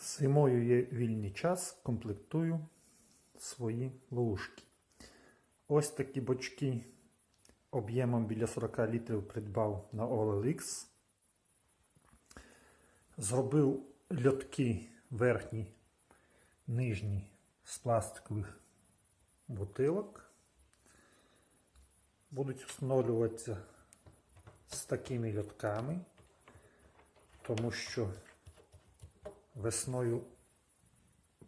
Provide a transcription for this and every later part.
Зимою є вільний час, комплектую свої ловушки. Ось такі бочки об'ємом біля 40 літрів придбав на OLX. Зробив льотки верхні, нижні з пластикових бутилок. Будуть встановлюватися з такими льотками, тому що весною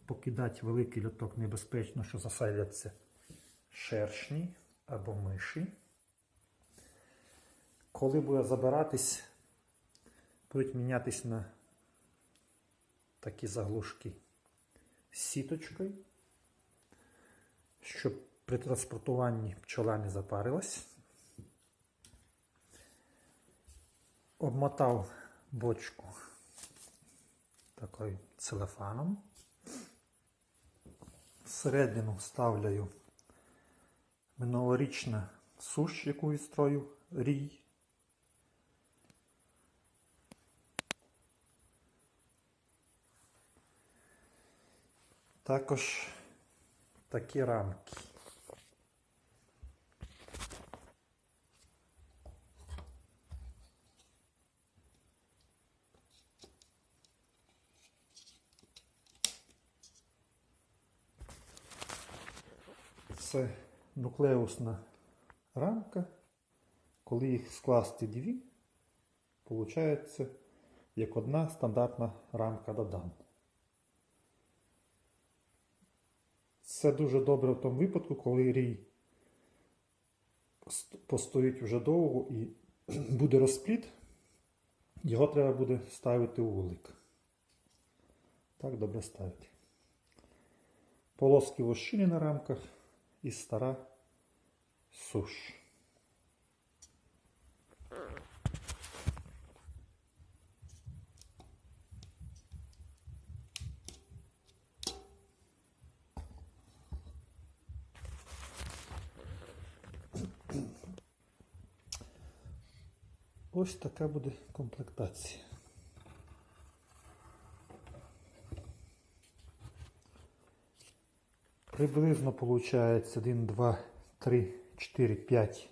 покидати великий льоток небезпечно, що заселяться шершні або миші. Коли буде забиратись, будуть мінятись на такі заглушки з сіточкою, щоб при транспортуванні пчола не запарилась. Обмотав бочку такою целефаном. Всередину вставляю минулорічна суш, яку відстрою рій. Також такі рамки. Це нуклеусна рамка. Коли їх скласти дві, виходить як одна стандартна рамка додан. Це дуже добре в тому випадку, коли рій постоїть вже довго і буде розпліт, його треба буде ставити у вулик. Так добре ставити. Полоски вощини на рамках і стара суш. Ось така буде комплектація. Приблизно получается 1, 2, 3, 4, 5.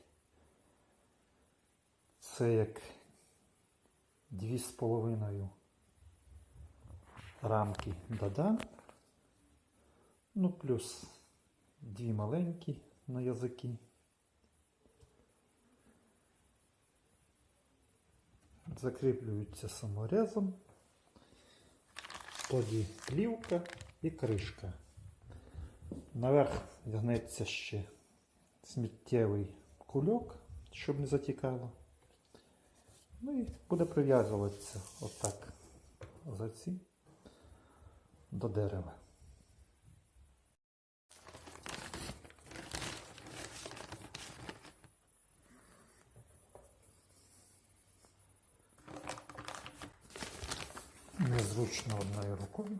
Це як дві з половиною рамки додан. Ну, плюс дві маленькі на язики. Закріплюються саморезом. Тоді плівка і кришка. Наверх гнеться ще сміттєвий кульок, щоб не затікало. Ну і буде прив'язуватися отак за ці до дерева. Незручно одною рукою.